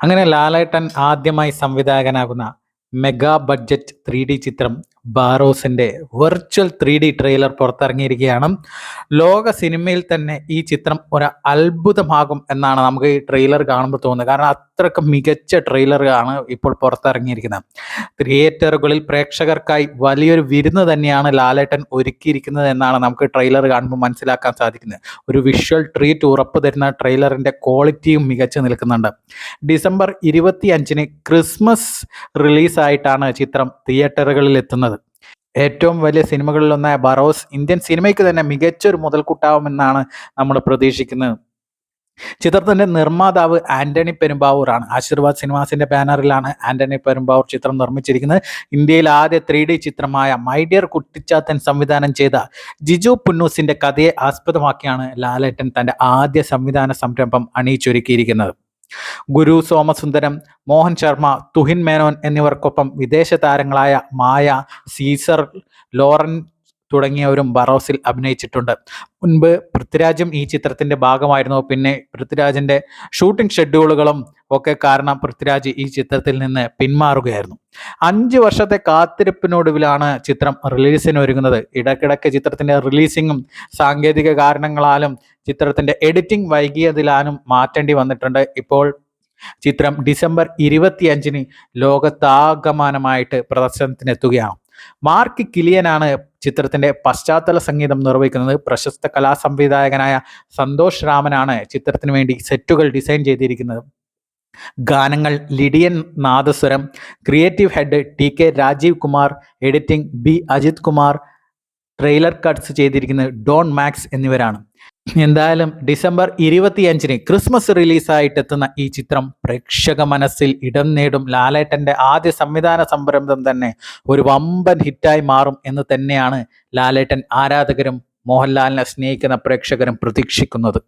അങ്ങനെ ലാലേട്ടൻ ആദ്യമായി സംവിധായകനാകുന്ന മെഗാ ബഡ്ജറ്റ് ത്രീ ഡി ചിത്രം ബാറോസിന്റെ വെർച്വൽ ത്രീ ഡി ട്രെയിലർ പുറത്തിറങ്ങിയിരിക്കുകയാണ്. ലോക സിനിമയിൽ തന്നെ ഈ ചിത്രം ഒരു അത്ഭുതമാകും എന്നാണ് നമുക്ക് ഈ ട്രെയിലർ കാണുമ്പോൾ തോന്നുന്നത്. കാരണം അത്രയ്ക്ക് മികച്ച ട്രെയിലറാണ് ഇപ്പോൾ പുറത്തിറങ്ങിയിരിക്കുന്നത്. തിയേറ്ററുകളിൽ പ്രേക്ഷകർക്കായി വലിയൊരു വിരുന്ന് തന്നെയാണ് ലാലേട്ടൻ ഒരുക്കിയിരിക്കുന്നത് എന്നാണ് നമുക്ക് ട്രെയിലർ കാണുമ്പോൾ മനസ്സിലാക്കാൻ സാധിക്കുന്നത്. ഒരു വിഷ്വൽ ട്രീറ്റ് ഉറപ്പ് തരുന്ന ട്രെയിലറിന്റെ ക്വാളിറ്റിയും മികച്ചു നിൽക്കുന്നുണ്ട്. ഡിസംബർ ഇരുപത്തി അഞ്ചിന് ക്രിസ്മസ് റിലീസായിട്ടാണ് ചിത്രം തിയേറ്ററുകളിൽ എത്തുന്നത്. ഏറ്റവും വലിയ സിനിമകളിലൊന്നായ ബറോസ് ഇന്ത്യൻ സിനിമയ്ക്ക് തന്നെ മികച്ചൊരു മുതൽക്കൂട്ടാവുമെന്നാണ് നമ്മൾ പ്രതീക്ഷിക്കുന്നത്. ചിത്രത്തിന്റെ നിർമ്മാതാവ് ആന്റണി പെരുമ്പാവൂർ ആണ് ആശീർവാദ് സിനിമാസിന്റെ ബാനറിലാണ് ആന്റണി പെരുമ്പാവൂർ ചിത്രം നിർമ്മിച്ചിരിക്കുന്നത്. ഇന്ത്യയിൽ ആദ്യ ത്രീ ഡി ചിത്രമായ മൈഡിയർ കുട്ടിച്ചാത്തൻ സംവിധാനം ചെയ്ത ജിജു പുന്നൂസിന്റെ കഥയെ ആസ്പദമാക്കിയാണ് ലാലേട്ടൻ തന്റെ ആദ്യ സംവിധാന സംരംഭം അണിയിച്ചൊരുക്കിയിരിക്കുന്നത്. ഗുരു സോമസുന്ദരം മോഹൻ ശർമ്മ തുഹിൻ മേനോൻ എന്നിവർക്കൊപ്പം വിദേശ താരങ്ങളായ മായ സീസർ ലോറൻ തുടങ്ങിയവരും ബറോസിൽ അഭിനയിച്ചിട്ടുണ്ട്. മുൻപ് പൃഥ്വിരാജും ഈ ചിത്രത്തിന്റെ ഭാഗമായിരുന്നു. പിന്നെ പൃഥ്വിരാജിന്റെ ഷൂട്ടിംഗ് ഷെഡ്യൂളുകളും ഒക്കെ കാരണം പൃഥ്വിരാജ് ഈ ചിത്രത്തിൽ നിന്ന് പിന്മാറുകയായിരുന്നു. അഞ്ച് വർഷത്തെ കാത്തിരിപ്പിനൊടുവിലാണ് ചിത്രം റിലീസിന് ഒരുങ്ങുന്നത്. ഇടയ്ക്കിടയ്ക്ക് ചിത്രത്തിന്റെ റിലീസിങ്ങും സാങ്കേതിക കാരണങ്ങളാലും ചിത്രത്തിന്റെ എഡിറ്റിംഗ് വൈകിയതിലാലും മാറ്റേണ്ടി വന്നിട്ടുണ്ട്. ഇപ്പോൾ ചിത്രം ഡിസംബർ ഇരുപത്തിയഞ്ചിന് ലോകത്താകമാനമായിട്ട് പ്രദർശനത്തിനെത്തുകയാണ്. മാർക്ക് കിലിയനാണ് ചിത്രത്തിന്റെ പശ്ചാത്തല സംഗീതം നിർവഹിക്കുന്നത്. പ്രശസ്ത കലാസംവിധായകനായ സന്തോഷ് രാമനാണ് ചിത്രത്തിന് വേണ്ടി സെറ്റുകൾ ഡിസൈൻ ചെയ്തിരിക്കുന്നത്. ഗാനങ്ങൾ Lydian Nadhaswaram creative head T K Rajeev Kumar editing B Ajith Kumar trailer cuts ചെയ്തിരിക്കുന്നത് ഡോൺ മാക്സ് എന്നിവരാണ്. എന്തായാലും ഡിസംബർ ഇരുപത്തിയഞ്ചിന് ക്രിസ്മസ് റിലീസായിട്ട് എത്തുന്ന ഈ ചിത്രം പ്രേക്ഷക മനസ്സിൽ ഇടം നേടും. ലാലേട്ടന്റെ ആദ്യ സംവിധാന സംരംഭം തന്നെ ഒരു വമ്പൻ ഹിറ്റായി മാറും എന്ന് തന്നെയാണ് ലാലേട്ടൻ ആരാധകരും മോഹൻലാലിനെ സ്നേഹിക്കുന്ന പ്രേക്ഷകരും പ്രതീക്ഷിക്കുന്നത്.